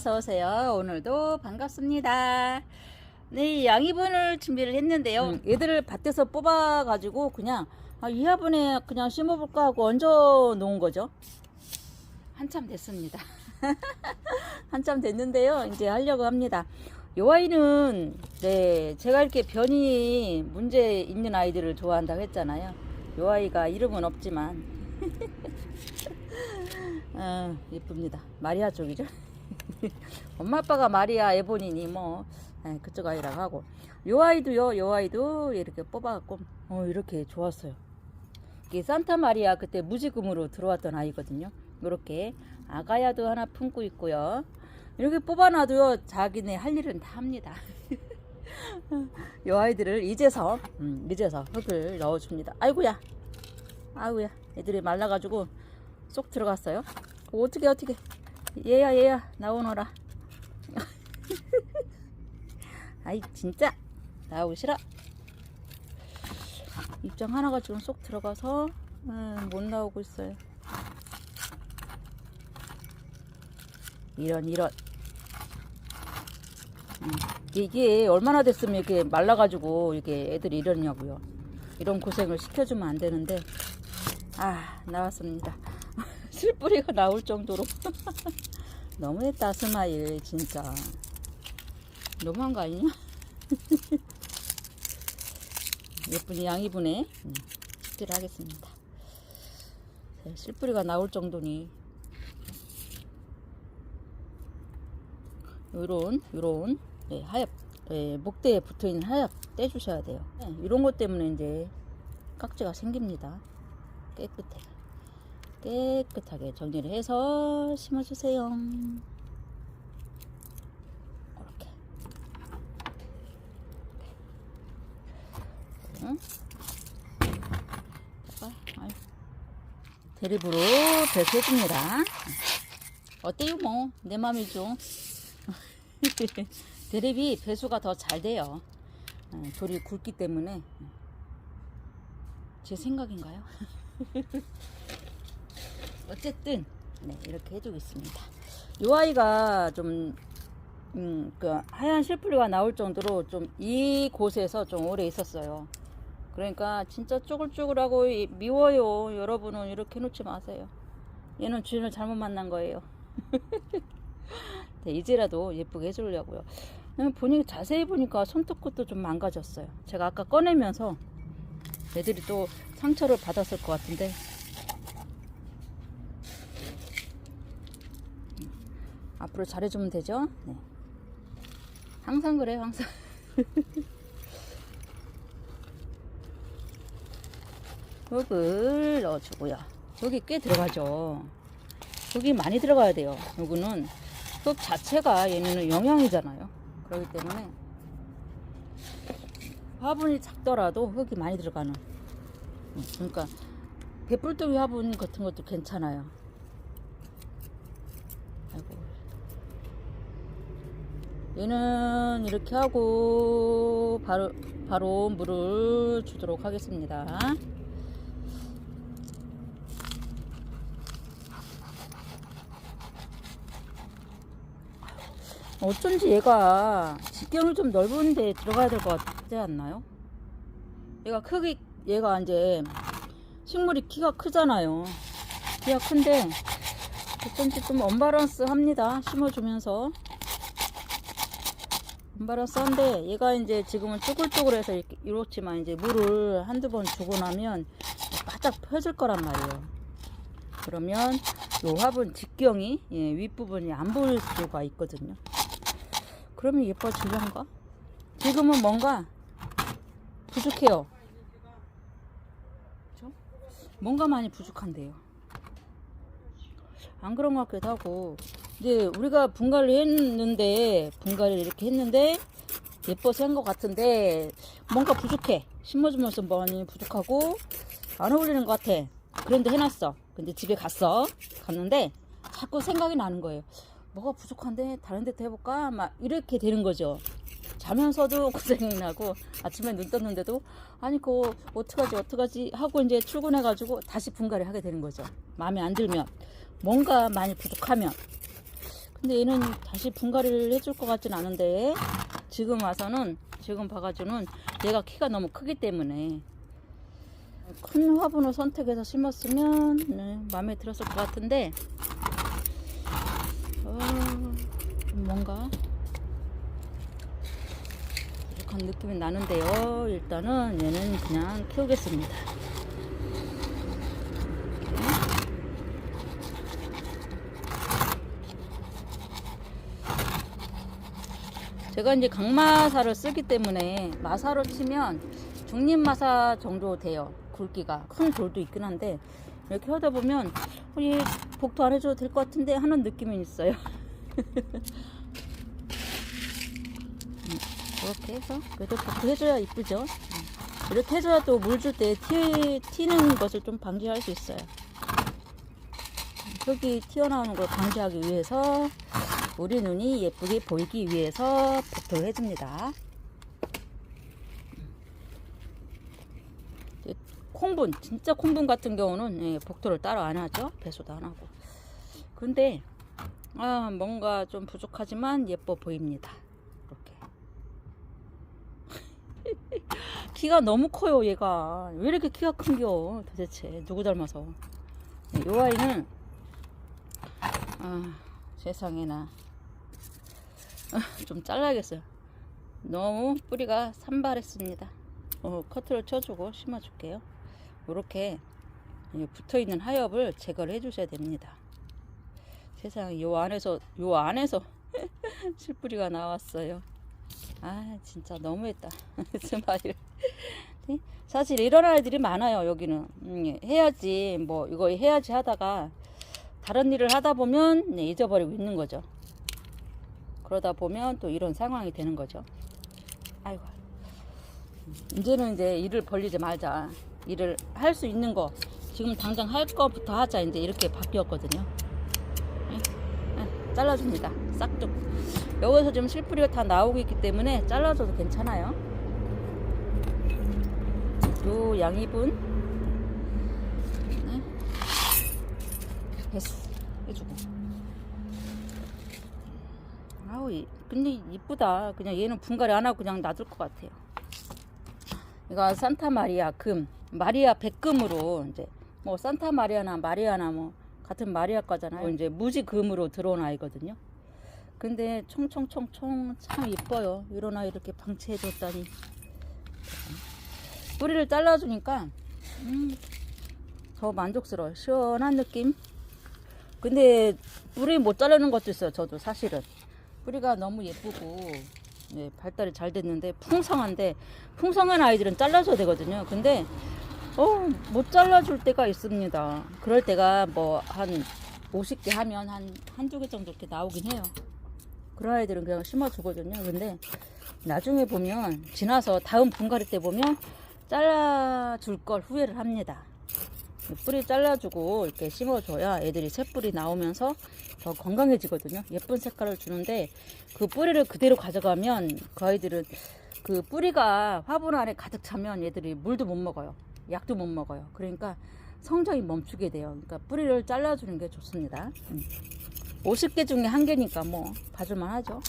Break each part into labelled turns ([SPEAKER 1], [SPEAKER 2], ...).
[SPEAKER 1] 어서 오세요. 오늘도 반갑습니다. 네, 양이분을 준비를 했는데요. 얘들을 밭에서 뽑아가지고 그냥 아, 이 화분에 그냥 심어볼까 하고 얹어 놓은 거죠. 한참 됐습니다. 한참 됐는데요. 이제 하려고 합니다. 요 아이는 네 제가 이렇게 변이 문제 있는 아이들을 좋아한다고 했잖아요. 요 아이가 이름은 없지만 어, 예쁩니다. 마리아 쪽이죠. 엄마 아빠가 마리아 에보니니 뭐 예, 그쪽 아이라고 하고 요 아이도요 요 아이도 이렇게 뽑아갖고 어, 이렇게 좋았어요. 이게 산타 마리아 그때 무지금으로 들어왔던 아이거든요. 이렇게 아가야도 하나 품고 있고요. 이렇게 뽑아놔도요 자기네 할 일은 다 합니다. 요 아이들을 이제서 음, 이제서 흙을 넣어줍니다. 아이고야, 아이고야, 애들이 말라가지고 쏙 들어갔어요. 어떻게 어떻게 얘야 얘야 나오너라. 아이 진짜 싫어. 입장 하나가 지금 쏙 들어가서 음, 못 나오고 있어요. 이런 이런 음, 이게 얼마나 됐으면 이렇게 말라가지고 이게 애들이 이러냐고요. 이런 고생을 시켜주면 안 되는데 아 나왔습니다. 실뿌리가 나올 정도로 너무했다 스마일 진짜 너무한 거 아니냐? 예쁜 양이분에 음, 식기를 하겠습니다. 네, 실뿌리가 나올 정도니 요런 요런 네, 하엽 네, 목대에 붙어있는 하엽 떼주셔야 돼요. 네, 이런 것 때문에 이제 깍지가 생깁니다. 깨끗해 깨끗하게 정리를 해서 심어주세요. 이렇게. 대립으로 배수해줍니다. 어때요, 뭐? 내 맘이죠. 대립이 배수가 더 잘 돼요. 예, 돌이 굵기 때문에. 제 생각인가요? 어쨌든, 네, 이렇게 해주겠습니다. 이 아이가 좀, 음, 그, 하얀 실뿌리가 나올 정도로 좀 이곳에서 좀 오래 있었어요. 그러니까 진짜 쪼글쪼글하고 이- 미워요. 여러분은 이렇게 해놓지 마세요. 얘는 주인을 잘못 만난 거예요. 네, 이제라도 예쁘게 해주려고요. 음, 보니 자세히 보니까 손톱 끝도 좀 망가졌어요. 제가 아까 꺼내면서 애들이 또 상처를 받았을 것 같은데 앞으로 잘해주면 되죠? 네. 항상 그래요, 항상. 흙을 넣어주고요. 여기 꽤 들어가죠. 흙이 많이 들어가야 돼요. 요거는 흙 자체가 얘네는 영양이잖아요. 그렇기 때문에 화분이 작더라도 흙이 많이 들어가는. 음, 그러니까 배불덩이 화분 같은 것도 괜찮아요. 아이고. 얘는 이렇게 하고 바로 바로 물을 주도록 하겠습니다. 어쩐지 얘가 직경을 좀 넓은데 들어가야 될 것 같지 않나요? 얘가 크기 얘가 이제 식물이 키가 크잖아요. 키가 큰데 어쩐지 좀 언바란스 합니다. 심어주면서 언바란스 한데 얘가 이제 지금은 쪼글쪼글해서 이렇지만 이제 물을 한두 번 주고 나면 바짝 펴질 거란 말이에요. 그러면 요 화분 직경이 예, 윗부분이 안 보일 수가 있거든요. 그러면 예뻐질런가? 지금은 뭔가 부족해요. 그죠? 뭔가 많이 부족한데요. 안 그런 것 같기도 하고 이제 우리가 분갈이 했는데 분갈이를 이렇게 했는데 예뻐서 한 것 같은데 뭔가 부족해. 심어주면서 많이 부족하고 안 어울리는 것 같아. 그런데 해놨어. 근데 집에 갔어. 갔는데 자꾸 생각이 나는 거예요. 뭐가 부족한데 다른 데도 해볼까? 막 이렇게 되는 거죠. 자면서도 고생이 나고 아침에 눈 떴는데도 아니 그거 어떡하지 어떡하지 하고 이제 출근해 가지고 다시 분갈이 하게 되는 거죠. 마음에 안 들면 뭔가 많이 부족하면 근데 얘는 다시 분갈이를 해줄 것 같진 않은데 지금 와서는 지금 봐가지고는 얘가 키가 너무 크기 때문에 큰 화분을 선택해서 심었으면 네, 마음에 들었을 것 같은데 어, 뭔가 부족한 느낌이 나는데요. 일단은 얘는 그냥 키우겠습니다. 제가 이제 강마사를 쓰기 때문에 마사로 치면 중립마사 정도 돼요. 굵기가 큰 돌도 있긴 한데 이렇게 하다 보면 어, 얘 복도 안 해줘도 될 것 같은데 하는 느낌이 있어요. 음, 이렇게 해서 그래도 복도 해줘야 이쁘죠. 음, 이렇게 해줘야 또 물 줄 때 튀는 것을 좀 방지할 수 있어요. 흙이 튀어나오는 걸 방지하기 위해서 우리 눈이 예쁘게 보이기 위해서 복도를 해줍니다. 콩분, 진짜 콩분 같은 경우는 예, 복도를 따로 안 하죠. 배수도 안 하고. 근데 아, 뭔가 좀 부족하지만 예뻐 보입니다. 이렇게. 키가 너무 커요, 얘가. 왜 이렇게 키가 큰겨, 도대체. 누구 닮아서. 이 아이는 아, 세상에나. 아, 좀 잘라야겠어요. 너무 뿌리가 산발했습니다. 어, 커트를 쳐주고 심어줄게요. 이렇게 붙어 있는 하엽을 제거를 해주셔야 됩니다. 세상에 요 안에서 요 안에서 실뿌리가 나왔어요. 아 진짜 너무했다 스마일. 네? 사실 이런 아이들이 많아요 여기는 음, 해야지 뭐 이거 해야지 하다가 다른 일을 하다 보면 네, 잊어버리고 있는 거죠. 그러다 보면 또 이런 상황이 되는 거죠. 아이고. 이제는 이제 일을 벌리지 말자. 일을 할 수 있는 거, 지금 당장 할 거부터 하자. 이제 이렇게 바뀌었거든요. 예, 예, 잘라줍니다. 싹둑. 여기서 지금 실뿌리가 다 나오고 있기 때문에 잘라줘도 괜찮아요. 요 양입은 네. 배수 해주고. 아우, 이- 근데 이쁘다. 그냥 얘는 분갈이 안 하고 그냥 놔둘 것 같아요. 이거 산타 마리아 금, 마리아 백금으로 이제 뭐 산타 마리아나 마리아나 뭐 같은 마리아 거잖아요. 이제 무지 금으로 들어온 아이거든요. 근데 총총총총 참 이뻐요. 이런 아이 이렇게 방치해 줬다니. 뿌리를 잘라주니까 음, 더 만족스러워요. 시원한 느낌. 근데 뿌리 못 자르는 것도 있어요. 저도 사실은 뿌리가 너무 예쁘고 네, 발달이 잘 됐는데 풍성한데 풍성한 아이들은 잘라줘야 되거든요. 근데 어, 못 잘라줄 때가 있습니다. 그럴 때가 뭐 한 50개 하면 한 한두 개 정도 이렇게 나오긴 해요. 그런 아이들은 그냥 심어주거든요. 근데 나중에 보면 지나서 다음 분갈이 때 보면 잘라줄 걸 후회를 합니다. 뿌리 잘라주고 이렇게 심어줘야 애들이 새뿌리 나오면서 더 건강해지거든요. 예쁜 색깔을 주는데 그 뿌리를 그대로 가져가면 그 아이들은 그 뿌리가 화분 안에 가득 차면 얘들이 물도 못 먹어요. 약도 못 먹어요. 그러니까 성장이 멈추게 돼요. 그러니까 뿌리를 잘라주는 게 좋습니다. 음. 50개 중에 한 개니까 뭐 봐줄만 하죠.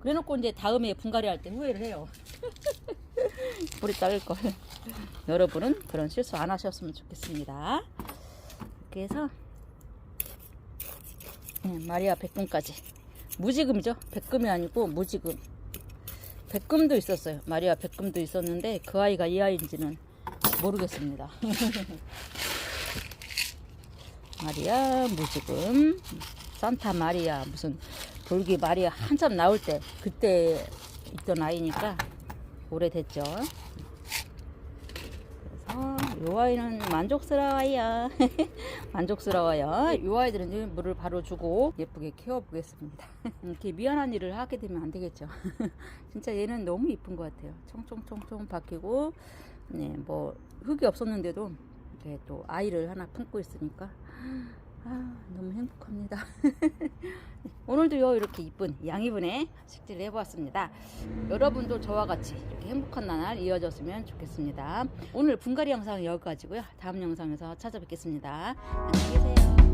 [SPEAKER 1] 그래놓고 이제 다음에 분갈이 할 때 후회를 해요. 뿌리 자를 걸. 여러분은 그런 실수 안 하셨으면 좋겠습니다. 이렇게 해서 네, 마리아 백금까지 무지금이죠. 백금이 아니고 무지금. 백금도 있었어요. 마리아 백금도 있었는데 그 아이가 이 아이인지는 모르겠습니다. 마리아 무지금 산타 마리아 무슨 돌기 마리아 한참 나올 때 그때 있던 아이니까 오래됐죠. 그래서 요 아이는 만족스러워요. 만족스러워요. 요 아이들은 물을 바로 주고 예쁘게 키워보겠습니다. 이렇게 미안한 일을 하게 되면 안 되겠죠. 진짜 얘는 너무 이쁜 것 같아요. 총총총총 바뀌고, 네, 뭐 흙이 없었는데도 이렇게 또 아이를 하나 품고 있으니까 아, 너무 행복합니다. 오늘도요 이렇게 이쁜 양이분의 식재를 해보았습니다. 여러분도 저와 같이 이렇게 행복한 나날 이어졌으면 좋겠습니다. 오늘 분갈이 영상은 여기까지고요. 다음 영상에서 찾아뵙겠습니다. 안녕히 계세요.